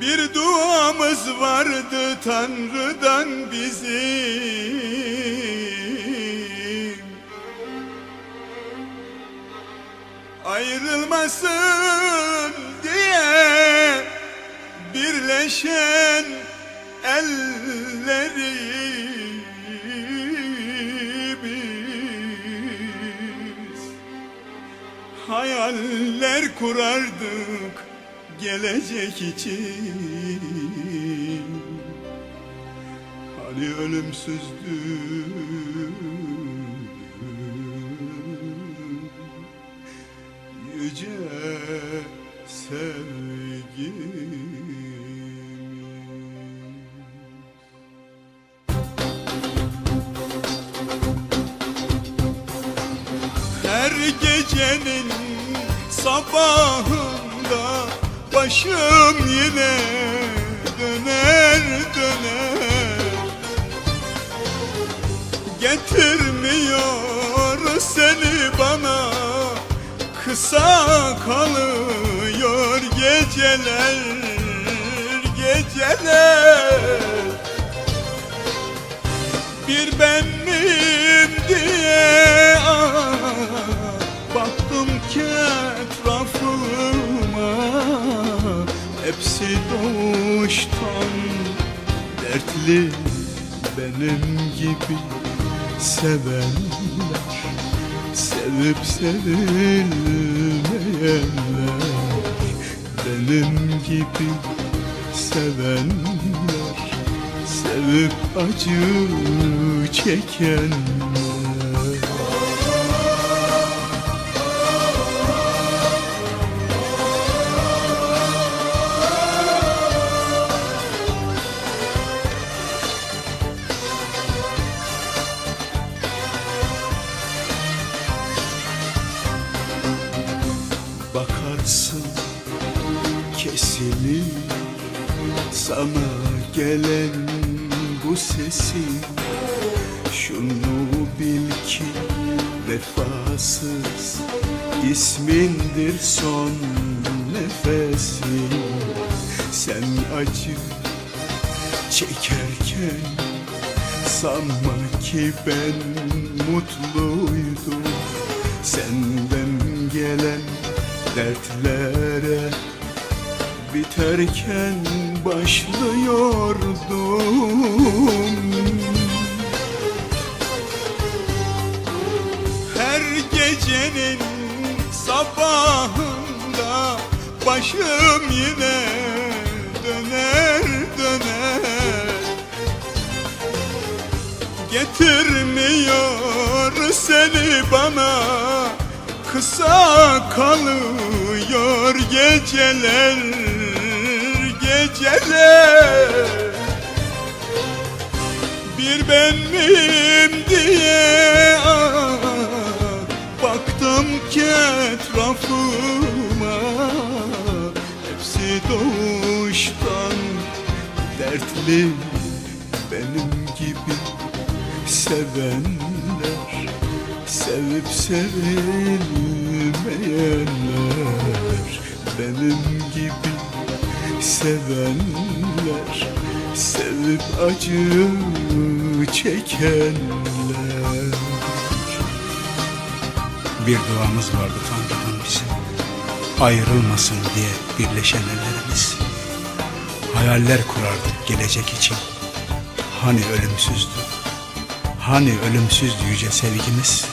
Bir duamız vardı Tanrı'dan bizim. Ayrılmasın diye birleşen ellerimiz. Hayaller kurardık gelecek için. Hani ölümsüzdü yüce sevgimiz. Her gecenin sabahında başım yine döner döner. Getirmiyor seni bana kısa kalıyor geceler Hepsi doğuştan dertli Benim gibi sevenler. Sevip sevilmeyenler Benim gibi sevenler. Sevip acı çekenler kesilir sana gelen bu sesi Şunu bil ki vefasız ismindir son nefesi. Sen acı çekerken sanma ki ben mutluydum. Senden gelen dertlere biterken başlıyordum. Her gecenin sabahında başım yine döner döner. Getirmiyor seni bana Kısa kalıyor geceler Geceler Bir ben miyim diye Baktım ki etrafıma. Hepsi doğuştan dertli Benim gibi sevenler. Sevip sevilmeyenler Benim gibi sevenler Sevip acı çekenler. Bir duamız vardı Tanrı'dan bizim. Ayrılmasın diye birleşen ellerimiz. Hayaller kurardık gelecek için. Hani ölümsüzdü? Hani ölümsüzdü yüce sevgimiz